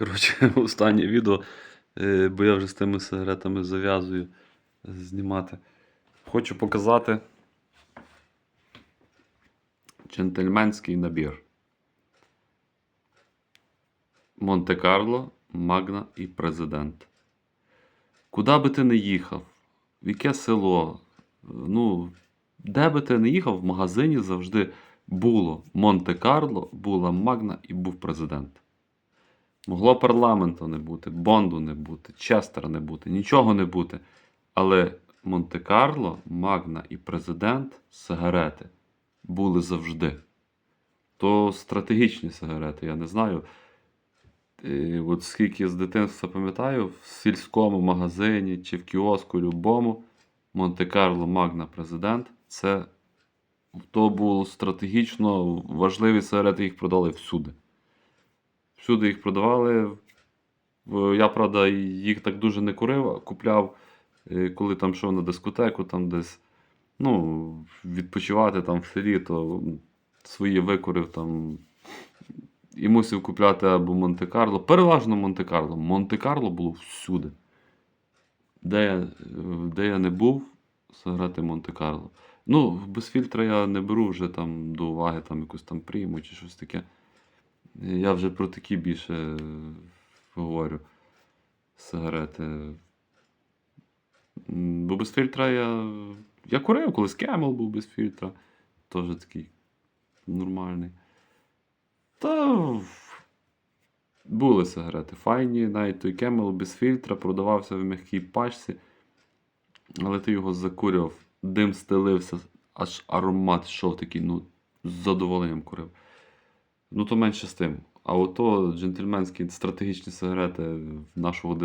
Коротше, останнє відео, е, бо я вже з тими сигаретами зав'язую е, знімати. Хочу показати джентльменський набір. Монте-Карло, Магна і Президент. Куди би ти не їхав, в яке село, ну, де би ти не їхав, в магазині завжди було Монте-Карло, була Магна і був президент. Могло парламенту не бути, Бонду не бути, Честера не бути, нічого не бути. Але Монте-Карло, Магна і президент сигарети були завжди. То стратегічні сигарети, я не знаю. Е, От скільки з дитинства пам'ятаю, в сільському магазині чи в кіоску любому Монте-Карло Магна Президент це то було стратегічно важливі сигарети, їх продали всюди. Всюди їх продавали. Я, правда, їх так дуже не курив, а купляв, е, коли там йшов на дискотеку, там десь ну, відпочивати там в селі, то свої викурив там і мусив купляти або Монте-Карло. Переважно Монте-Карло. Монте-Карло було всюди. Де я, е, де я не був, сигарети Монте-Карло. Ну, без фільтра я не беру вже там до уваги там якусь там прийму чи щось таке. Я вже про такі більше е, говорю сигарети. Бо без фільтра я. Я курив, колись Кемел був без фільтра. Теж такий нормальний. Та були сигарети файні, навіть той Кемел без фільтра продавався в м'якій пачці, але ти його закурював, дим стелився, аж аромат йшов такий, ну, з задоволенням курив. Ну, то менше з тим. А ото джентльменські стратегічні сигарети в нашого